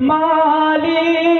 মালিক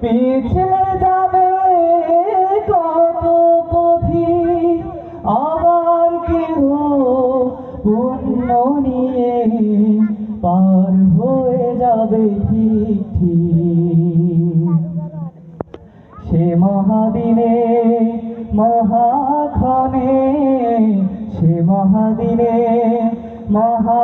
পিছলে যাবে আবার হয়ে যাবে ঠিক সে মহাদিনে মহাক্ষণে সে মহাদিনে মহাক্ষণে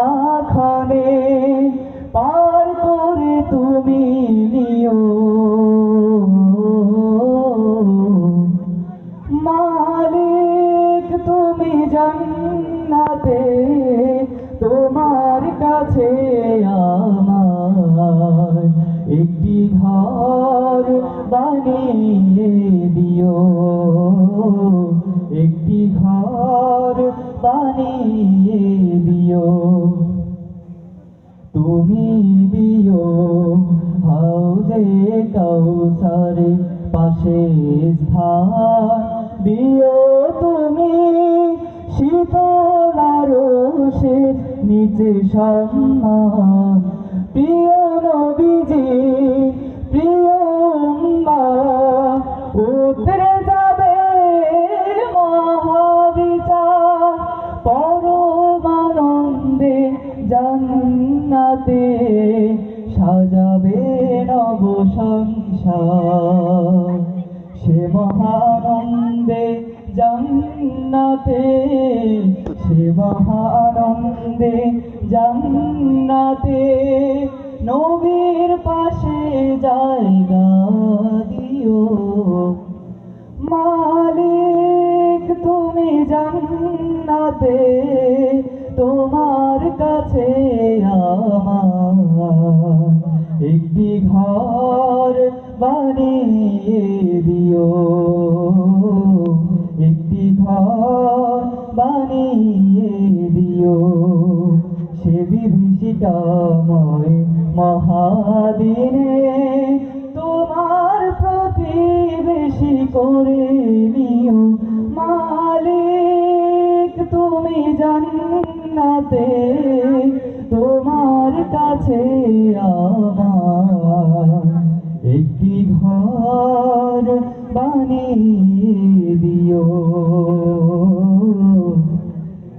জান্নাতে তোমার কাছে আমার একটি ঘর বানিয়ে দিও। একটি ঘর বানিয়ে দিও। তুমি দিও হাউজে কৌসারে পাশে স্থান, দিও তুমি শীতলারসের নিচে সম্মান। প্রিয় নবীজি, প্রিয় উম্মা উতরে যাবে মহাবিচার। পরমানন্দে জান্নাতে সাজাবে নব সংসার সে মহানন্দে জান্নাতে। সে মহানন্দে জান্নাতে। নবীর পাশে জায়গা দিও। মালিক, তুমি জান্নাতে। তোমার কাছে আমার একটি ঘর। দিও। একটি ঘর বানিয়ে দিও। সে বিভীষিকাময় মহাদিনে তোমার প্রতিবেশী করে নিও। মালিক, তুমি জান্নাতে তোমার কাছে আমার একটি ঘর বানিয়ে দিও।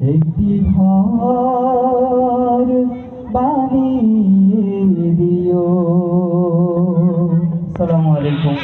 একটি ঘর বানিয়ে দিও। সালামু আলাইকুম।